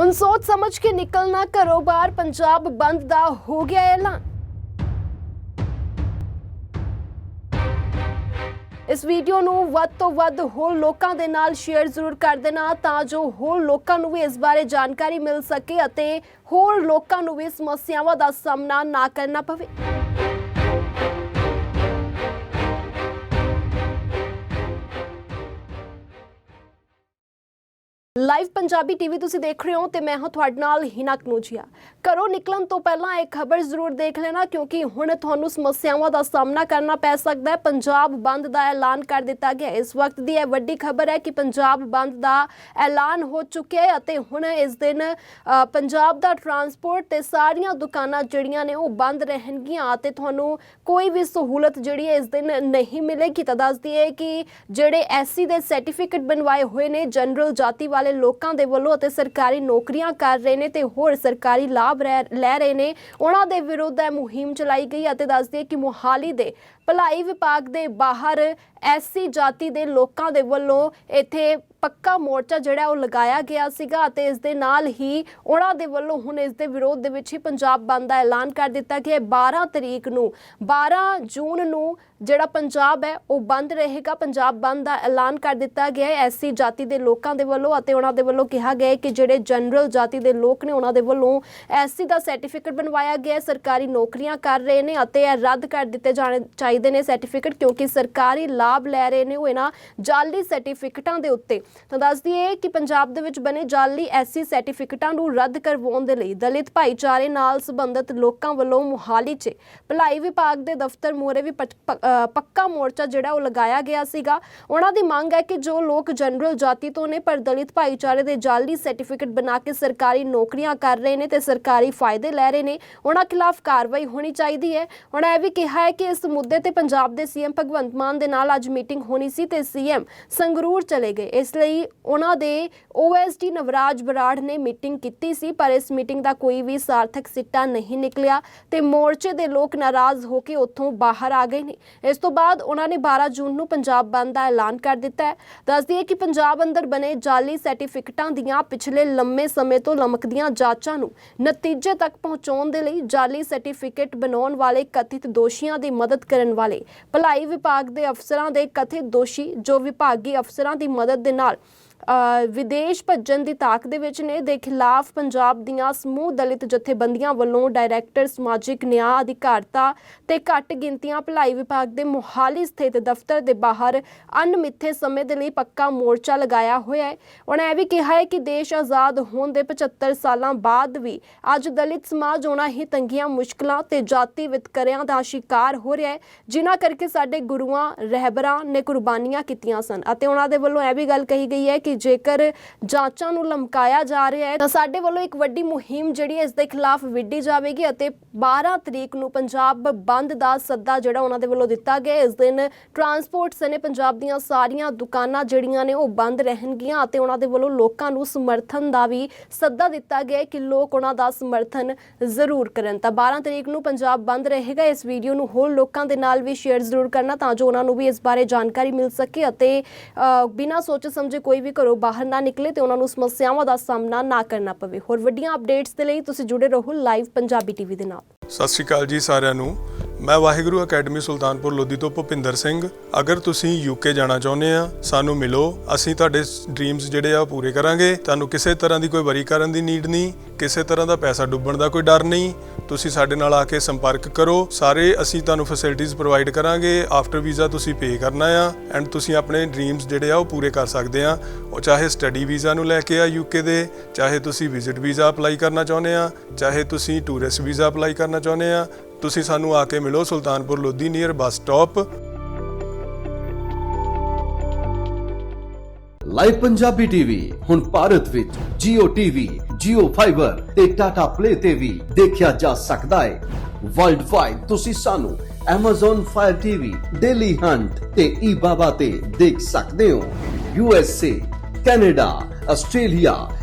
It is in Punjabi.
ਹੁਣ ਸੋਚ ਸਮਝ ਕੇ ਨਿਕਲਣਾ ਘਰੋਂ ਬਾਹਰ ਪੰਜਾਬ ਬੰਦ ਦਾ ਹੋ ਗਿਆ ਐਲਾਨ। ਇਸ ਵੀਡੀਓ ਨੂੰ ਵੱਧ ਤੋਂ ਵੱਧ ਹੋਰ ਲੋਕਾਂ ਦੇ ਨਾਲ ਸ਼ੇਅਰ ਜ਼ਰੂਰ ਕਰ ਦੇਣਾ ਤਾਂ ਜੋ ਹੋਰ ਲੋਕਾਂ ਨੂੰ ਵੀ ਇਸ ਬਾਰੇ ਜਾਣਕਾਰੀ ਮਿਲ ਸਕੇ ਅਤੇ ਹੋਰ ਲੋਕਾਂ ਨੂੰ ਵੀ ਸਮੱਸਿਆਵਾਂ ਦਾ ਸਾਹਮਣਾ ਨਾ ਕਰਨਾ ਪਵੇ। ਲਾਈਵ ਪੰਜਾਬੀ ਟੀਵੀ ਤੁਸੀਂ ਦੇਖ ਰਹੇ ਹੋ ਤੇ ਮੈਂ ਹਾਂ ਤੁਹਾਡੇ ਨਾਲ ਹਿਨਾ ਕਨੂਜੀਆ। ਘਰੋਂ ਨਿਕਲਣ ਤੋਂ ਪਹਿਲਾਂ ਇਹ ਖਬਰ ਜ਼ਰੂਰ ਦੇਖ ਲੈਣਾ ਕਿਉਂਕਿ ਹੁਣ ਤੁਹਾਨੂੰ ਸਮੱਸਿਆਵਾਂ ਦਾ ਸਾਹਮਣਾ ਕਰਨਾ ਪੈ ਸਕਦਾ ਹੈ। ਪੰਜਾਬ ਬੰਦ ਦਾ ਐਲਾਨ ਕਰ ਦਿੱਤਾ ਗਿਆ। ਇਸ ਵਕਤ ਦੀ ਇਹ ਵੱਡੀ ਖਬਰ ਹੈ ਕਿ ਪੰਜਾਬ ਬੰਦ ਦਾ ਐਲਾਨ ਹੋ ਚੁੱਕਿਆ ਹੈ ਅਤੇ ਹੁਣ ਇਸ ਦਿਨ ਪੰਜਾਬ ਦਾ ਟਰਾਂਸਪੋਰਟ ਤੇ ਸਾਰੀਆਂ ਦੁਕਾਨਾਂ ਜਿਹੜੀਆਂ ਨੇ ਉਹ ਬੰਦ ਰਹਿਣਗੀਆਂ ਅਤੇ ਤੁਹਾਨੂੰ ਕੋਈ ਵੀ ਸਹੂਲਤ ਜਿਹੜੀ ਹੈ ਇਸ ਦਿਨ ਨਹੀਂ ਮਿਲੇਗੀ। ਤਾਂ ਦੱਸ ਦਈਏ ਕਿ ਜਿਹੜੇ ਐਸਸੀ ਦੇ ਸਰਟੀਫਿਕੇਟ ਬਣਵਾਏ ਹੋਏ ਨੇ ਜਨਰਲ ਜਾਤੀ ਵਾਲੇ ਲੋਕਾਂ ਦੇ ਵੱਲੋਂ ਅਤੇ ਸਰਕਾਰੀ ਨੌਕਰੀਆਂ ਕਰ ਰਹੇ ਨੇ ਤੇ ਹੋਰ ਸਰਕਾਰੀ ਲਾਭ ਰਹਿ- ਲੈ ਰਹੇ ਨੇ। ਉਹਨਾਂ ਦੇ ਵਿਰੁੱਧ ਇਹ ਮੁਹਿੰਮ ਚਲਾਈ ਗਈ ਅਤੇ ਦੱਸਦੀ ਹੈ ਕਿ ਮੁਹਾਲੀ ਦੇ ਭਲਾਈ ਵਿਭਾਗ ਦੇ ਬਾਹਰ ਐਸਸੀ ਜਾਤੀ ਦੇ ਲੋਕਾਂ ਦੇ ਵੱਲੋਂ ਇੱਥੇ ਪੱਕਾ ਮੋਰਚਾ ਜਿਹੜਾ ਉਹ ਲਗਾਇਆ ਗਿਆ ਸੀਗਾ ਅਤੇ ਇਸ ਦੇ ਨਾਲ ਹੀ ਉਹਨਾਂ ਦੇ ਵੱਲੋਂ ਹੁਣ ਇਸ ਦੇ ਵਿਰੋਧ ਦੇ ਵਿੱਚ ਹੀ ਪੰਜਾਬ ਬੰਦ ਦਾ ਐਲਾਨ ਕਰ ਦਿੱਤਾ ਗਿਆ ਹੈ 12 ਤਰੀਕ ਨੂੰ 12 ਜੂਨ ਨੂੰ ਜਿਹੜਾ ਪੰਜਾਬ ਹੈ ਉਹ ਬੰਦ ਰਹੇਗਾ। ਪੰਜਾਬ ਬੰਦ ਦਾ ਐਲਾਨ ਕਰ ਦਿੱਤਾ ਗਿਆ ਹੈ। ਐਸਸੀ ਜਾਤੀ ਦੇ ਲੋਕਾਂ ਦੇ ਵੱਲੋਂ ਅਤੇ ਉਹਨਾਂ ਦੇ ਵੱਲੋਂ ਕਿਹਾ ਗਿਆ ਕਿ ਜਿਹੜੇ ਜਨਰਲ ਜਾਤੀ ਦੇ ਲੋਕ ਨੇ ਉਹਨਾਂ ਦੇ ਵੱਲੋਂ ਐਸਸੀ ਦਾ ਸਰਟੀਫਿਕੇਟ ਬਣਵਾਇਆ ਗਿਆ ਹੈ। ਸਰਕਾਰੀ ਨੌਕਰੀਆਂ ਕਰ ਰਹੇ ਨੇ ਅਤੇ ਇਹ ਰੱਦ ਕਰ ਦਿੱਤੇ ਜਾਣੇ ਚਾਹੀਦੇ ਨੇ ਸਰਟੀਫਿਕੇਟ ਕਿਉਂਕਿ ਸਰਕਾਰੀ ਲਾਭ ਲੈ ਰਹੇ ਨੇ ਉਹ ਇਹਨਾਂ ਜਾਲੀ ਸਰਟੀਫਿਕੇਟਾਂ ਦੇ ਉੱਤੇ। ਤਾਂ ਦੱਸ ਦਈਏ ਕਿ ਪੰਜਾਬ ਦੇ ਵਿੱਚ ਬਣੇ ਜਾਲੀ ਐਸਸੀ ਸਰਟੀਫਿਕੇਟਾਂ ਨੂੰ ਰੱਦ ਕਰਵਾਉਣ ਦੇ ਲਈ ਦਲਿਤ ਭਾਈਚਾਰੇ ਨਾਲ ਸੰਬੰਧਿਤ ਲੋਕਾਂ ਵੱਲੋਂ ਮੁਹਾਲੀ 'ਚ ਭਲਾਈ ਵਿਭਾਗ ਦੇ ਦਫ਼ਤਰ ਮੂਹਰੇ ਵੀ ਪੱਕਾ ਮੋਰਚਾ ਜਿਹੜਾ ਉਹ ਲਗਾਇਆ ਗਿਆ ਸੀਗਾ। ਉਹਨਾਂ ਦੀ ਮੰਗ ਹੈ ਕਿ ਜੋ ਲੋਕ ਜਨਰਲ ਜਾਤੀ ਤੋਂ ਨੇ ਪਰ ਦਲਿਤ ਭਾਈਚਾਰੇ ਦੇ ਜਾਲੀ ਸਰਟੀਫਿਕੇਟ ਬਣਾ ਕੇ ਸਰਕਾਰੀ ਨੌਕਰੀਆਂ ਕਰ ਰਹੇ ਨੇ ਤੇ ਸਰਕਾਰੀ ਫਾਇਦੇ ਲੈ ਰਹੇ ਨੇ, ਉਹਨਾਂ ਖਿਲਾਫ ਕਾਰਵਾਈ ਹੋਣੀ ਚਾਹੀਦੀ ਹੈ। ਉਹਨਾਂ ਇਹ ਵੀ ਕਿਹਾ ਹੈ ਕਿ ਇਸ ਮੁੱਦੇ ਤੇ ਪੰਜਾਬ ਦੇ ਸੀਐਮ ਭਗਵੰਤ ਮਾਨ ਦੇ ਨਾਲ ਅੱਜ ਮੀਟਿੰਗ ਹੋਣੀ ਸੀ ਤੇ ਸੀਐਮ ਸੰਗਰੂਰ ਚਲੇ ਗਏ। ਇਸ ਲਈ ਉਹਨਾਂ ਦੇ ਓਐਸਡੀ ਨਵਰਾਜ ਬਰਾੜ ਨੇ ਮੀਟਿੰਗ ਕੀਤੀ ਸੀ, ਪਰ ਇਸ ਮੀਟਿੰਗ ਦਾ ਕੋਈ ਵੀ ਸਾਰਥਕ ਸਿੱਟਾ ਨਹੀਂ ਨਿਕਲਿਆ ਤੇ ਮੋਰਚੇ ਦੇ ਲੋਕ ਨਾਰਾਜ਼ ਹੋ ਕੇ ਉੱਥੋਂ ਬਾਹਰ ਆ ਗਏ ਨੇ। ਇਸ ਤੋਂ ਬਾਅਦ ਉਹਨਾਂ ਨੇ 12 ਜੂਨ ਨੂੰ ਪੰਜਾਬ ਬੰਦ ਦਾ ਐਲਾਨ ਕਰ ਦਿੱਤਾ ਹੈ। ਦੱਸ ਦਈਏ ਕਿ ਪੰਜਾਬ ਅੰਦਰ ਬਣੇ ਜਾਲੀ ਸਰਟੀਫਿਕੇਟਾਂ ਦੀਆਂ ਪਿਛਲੇ ਲੰਮੇ ਸਮੇਂ ਤੋਂ ਲਮਕਦੀਆਂ ਜਾਂਚਾਂ ਨੂੰ ਨਤੀਜੇ ਤੱਕ ਪਹੁੰਚਾਉਣ ਦੇ ਲਈ ਜਾਲੀ ਸਰਟੀਫਿਕੇਟ ਬਣਾਉਣ ਵਾਲੇ ਕਥਿਤ ਦੋਸ਼ੀਆਂ ਦੀ ਮਦਦ ਕਰਨ ਵਾਲੇ ਭਲਾਈ ਵਿਭਾਗ ਦੇ ਅਫਸਰਾਂ ਦੇ ਕਥਿਤ ਦੋਸ਼ੀ, ਜੋ ਵਿਭਾਗੀ ਅਫਸਰਾਂ ਦੀ ਮਦਦ ਦੇ ਨਾਲ Central. ਵਿਦੇਸ਼ ਭੱਜਣ ਦੀ ਤਾਕ ਦੇ ਵਿੱਚ ਨੇ। ਦੇ ਖਿਲਾਫ ਪੰਜਾਬ ਦੀਆਂ ਸਮੂਹ ਦਲਿਤ ਜਥੇਬੰਦੀਆਂ ਵੱਲੋਂ ਡਾਇਰੈਕਟਰ, ਸਮਾਜਿਕ ਨਿਆਂ ਅਧਿਕਾਰਤਾ ਤੇ ਘੱਟ ਗਿਣਤੀਆਂ ਭਲਾਈ ਵਿਭਾਗ ਦੇ ਮੋਹਾਲੀ ਸਥਿਤ ਦਫ਼ਤਰ ਦੇ ਬਾਹਰ ਅਣਮਿੱਥੇ ਸਮੇਂ ਦੇ ਲਈ ਪੱਕਾ ਮੋਰਚਾ ਲਗਾਇਆ ਹੋਇਆ ਹੈ। ਉਹਨਾਂ ਇਹ ਵੀ ਕਿਹਾ ਹੈ ਕਿ ਦੇਸ਼ ਆਜ਼ਾਦ ਹੋਣ ਦੇ 75 ਸਾਲਾਂ ਬਾਅਦ ਵੀ ਅੱਜ ਦਲਿਤ ਸਮਾਜ ਉਹਨਾਂ ਹੀ ਤੰਗੀਆਂ, ਮੁਸ਼ਕਲਾਂ ਤੇ ਜਾਤੀ ਵਿਤਕਰਿਆਂ ਦਾ ਸ਼ਿਕਾਰ ਹੋ ਰਿਹਾ ਹੈ, ਜਿਨ੍ਹਾਂ ਕਰਕੇ ਸਾਡੇ ਗੁਰੂਆਂ, ਰਹਿਬਰਾਂ ਨੇ ਕੁਰਬਾਨੀਆਂ ਕੀਤੀਆਂ ਸਨ। ਅਤੇ ਉਹਨਾਂ ਦੇ ਵੱਲੋਂ ਇਹ ਵੀ ਗੱਲ ਕਹੀ ਗਈ ਹੈ ਕਿ ਜੇਕਰ ਜਾਂਚਾਂ ਨੂੰ ਲਮਕਾਇਆ ਜਾ ਰਿਹਾ ਹੈ, ਤਾਂ ਸਾਡੇ ਵੱਲੋਂ ਇੱਕ ਵੱਡੀ ਮੁਹਿੰਮ ਜਿਹੜੀ ਹੈ, ਇਸ ਦੇ ਖਿਲਾਫ ਵਿੱਢੀ ਜਾਵੇਗੀ ਅਤੇ 12 ਤਰੀਕ ਨੂੰ ਪੰਜਾਬ ਬੰਦ ਦਾ ਸੱਦਾ ਜਿਹੜਾ ਉਹਨਾਂ ਦੇ ਵੱਲੋਂ ਦਿੱਤਾ ਗਿਆ ਇਸ ਦਿਨ ਟਰਾਂਸਪੋਰਟ ਸਨੇ ਪੰਜਾਬ ਦੀਆਂ ਸਾਰੀਆਂ ਦੁਕਾਨਾਂ ਜਿਹੜੀਆਂ ਨੇ ਉਹ ਬੰਦ ਰਹਿਣਗੀਆਂ ਅਤੇ ਉਹਨਾਂ ਦੇ ਵੱਲੋਂ ਲੋਕਾਂ ਨੂੰ ਸਮਰਥਨ ਦਾ ਵੀ ਸੱਦਾ ਦਿੱਤਾ ਗਿਆ ਕਿ ਲੋਕ ਉਹਨਾਂ ਦਾ ਸਮਰਥਨ ਜ਼ਰੂਰ ਕਰਨ। ਤਾਂ 12 ਤਰੀਕ ਨੂੰ ਪੰਜਾਬ ਬੰਦ ਰਹੇਗਾ, ਇਸ ਵੀਡੀਓ ਨੂੰ ਹੋਰ ਲੋਕਾਂ ਦੇ ਨਾਲ ਵੀ ਸ਼ੇਅਰ ਜ਼ਰੂਰ ਕਰਨਾ ਤਾਂ ਜੋ ਉਹਨਾਂ ਨੂੰ ਵੀ ਇਸ ਬਾਰੇ ਜਾਣਕਾਰੀ ਮਿਲ ਸਕੇ ਅਤੇ ਬਿਨਾਂ ਸੋਚੇ ਸਮਝੇ ਕੋਈ ਵੀ ਘਰੋਂ ਬਾਹਰ ਨਾ ਨਿਕਲੇ ਤੇ ਉਹਨਾਂ ਨੂੰ ਸਮੱਸਿਆਵਾਂ ਦਾ ਸਾਹਮਣਾ ਨਾ ਕਰਨਾ ਪਵੇ। ਹੋਰ ਵੱਡੀਆਂ ਅਪਡੇਟਸ ਦੇ ਲਈ ਤੁਸੀਂ ਜੁੜੇ ਰਹੋ ਲਾਈਵ ਪੰਜਾਬੀ ਟੀਵੀ ਦੇ ਨਾਲ। ਸਤਿ ਸ਼੍ਰੀ ਅਕਾਲ ਜੀ ਸਾਰਿਆਂ ਨੂੰ। ਮੈਂ ਵਾਹਿਗੁਰੂ ਅਕੈਡਮੀ ਸੁਲਤਾਨਪੁਰ ਲੋਧੀ ਤੋਂ ਭੁਪਿੰਦਰ ਸਿੰਘ। ਅਗਰ ਤੁਸੀਂ ਯੂਕੇ ਜਾਣਾ ਚਾਹੁੰਦੇ ਆ, ਸਾਨੂੰ ਮਿਲੋ। ਅਸੀਂ ਤੁਹਾਡੇ ਡ੍ਰੀਮਸ ਜਿਹੜੇ ਆ ਉਹ ਪੂਰੇ ਕਰਾਂਗੇ। ਤੁਹਾਨੂੰ ਕਿਸੇ ਤਰ੍ਹਾਂ ਦੀ ਕੋਈ ਵਰੀ ਕਰਨ ਦੀ ਨੀਡ ਨਹੀਂ, ਕਿਸੇ ਤਰ੍ਹਾਂ ਦਾ ਪੈਸਾ ਡੁੱਬਣ ਦਾ ਕੋਈ ਡਰ ਨਹੀਂ। ਤੁਸੀਂ ਸਾਡੇ ਨਾਲ ਆ ਕੇ ਸੰਪਰਕ ਕਰੋ। ਸਾਰੇ ਅਸੀਂ ਤੁਹਾਨੂੰ ਫੈਸਿਲਿਟੀਆਂ ਪ੍ਰੋਵਾਈਡ ਕਰਾਂਗੇ। ਆਫਟਰ ਵੀਜ਼ਾ ਤੁਸੀਂ ਪੇ ਕਰਨਾ ਆ ਐਂਡ ਤੁਸੀਂ ਆਪਣੇ ਡ੍ਰੀਮਸ ਜਿਹੜੇ ਆ ਉਹ ਪੂਰੇ ਕਰ ਸਕਦੇ ਆ। ਉਹ ਚਾਹੇ ਸਟੱਡੀ ਵੀਜ਼ਾ ਨੂੰ ਲੈ ਕੇ ਆ ਯੂਕੇ ਦੇ, ਚਾਹੇ ਤੁਸੀਂ ਵਿਜ਼ਿਟ ਵੀਜ਼ਾ ਅਪਲਾਈ ਕਰਨਾ ਚਾਹੁੰਦੇ ਆ, ਚਾਹੇ ਤੁਸੀਂ ਟੂਰਿਸਟ ਵੀਜ਼ਾ ਅਪਲਾਈ ਕਰਨਾ ਚਾਹੁੰਦੇ ਆ ਤੁਸੀਂ ਸਾਨੂੰ ਆ ਕੇ ਮਿਲੋ Sultanpur Lodhi near bus stop live Punjabi TV ਹੁਣ ਭਾਰਤ ਵਿੱਚ Jio TV, Jio Fiber ਤੇ Tata Play ਤੇ ਵੀ ਦੇਖਿਆ ਜਾ ਸਕਦਾ ਹੈ। ਵਰਲਡ ਵਾਈਡ ਤੁਸੀਂ ਸਾਨੂੰ Amazon Fire TV, Daily Hunt ਤੇ eBaba ਤੇ ਦੇਖ ਸਕਦੇ ਹੋ। USA, Canada, Australia,